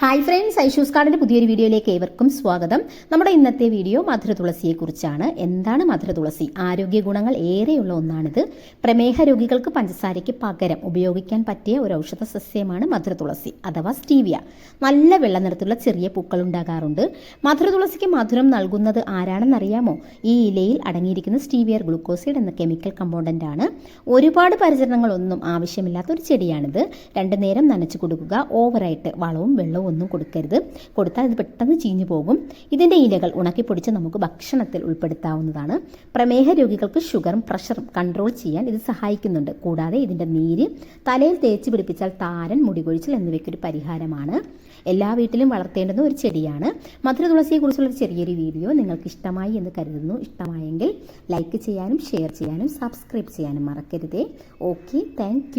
Hi friends Aishu's കാർഡിന്റെ പുതിയൊരു വീഡിയോയിലേക്ക് ഏവർക്കും സ്വാഗതം. നമ്മുടെ ഇന്നത്തെ വീഡിയോ മധുര തുളസിയെ കുറിച്ചാണ്. എന്താണ് മധുര തുളസി? ആരോഗ്യ ഗുണങ്ങൾ ഏറെയുള്ള ഒന്നാണിത്. പ്രമേഹ രോഗികൾക്ക് പഞ്ചസാരയ്ക്ക് പകരം ഉപയോഗിക്കാൻ പറ്റിയ ഒരു ഔഷധ സസ്യമാണ് മധുര തുളസി അഥവാ സ്റ്റീവിയ. നല്ല വെള്ള നിറത്തിലുള്ള ചെറിയ പൂക്കൾ ഉണ്ടാകാറുണ്ട്. മധുര തുളസിക്ക് മധുരം നൽകുന്നത് ആരാണെന്നറിയാമോ? ഈ ഇലയിൽ അടങ്ങിയിരിക്കുന്ന സ്റ്റീവിയർ ഗ്ലൂക്കോസൈഡ് എന്ന കെമിക്കൽ കമ്പോണന്റ് ആണ്. ഒരുപാട് പരിചരണങ്ങളൊന്നും ആവശ്യമില്ലാത്ത ഒരു ചെടിയാണിത്. രണ്ടു നേരം നനച്ചു കൊടുക്കുക ഓവറായിട്ട് വളവും വെള്ളവും ഒന്നും കൊടുക്കരുത്. കൊടുത്താൽ ഇത് പെട്ടെന്ന് ചീഞ്ഞു പോകും. ഇതിന്റെ ഇലകൾ ഉണക്കിപ്പൊടിച്ച് നമുക്ക് ഭക്ഷണത്തിൽ ഉൾപ്പെടുത്താവുന്നതാണ്. പ്രമേഹ രോഗികൾക്ക് ഷുഗറും പ്രഷറും കൺട്രോൾ ചെയ്യാൻ ഇത് സഹായിക്കുന്നുണ്ട്. കൂടാതെ ഇതിന്റെ നീര് തലയിൽ തേച്ച് പിടിപ്പിച്ചാൽ താരൻ മുടികൊഴിച്ചിൽ എന്നിവയ്ക്കൊരു പരിഹാരമാണ്. എല്ലാ വീട്ടിലും വളർത്തേണ്ടുന്ന ഒരു ചെടിയാണ്. മധുര തുളസിയെക്കുറിച്ചുള്ള ഒരു ചെറിയൊരു വീഡിയോ നിങ്ങൾക്ക് ഇഷ്ടമായി എന്ന് കരുതുന്നു. ഇഷ്ടമായെങ്കിൽ ലൈക്ക് ചെയ്യാനും ഷെയർ ചെയ്യാനും സബ്സ്ക്രൈബ് ചെയ്യാനും മറക്കരുതേ. Okay thank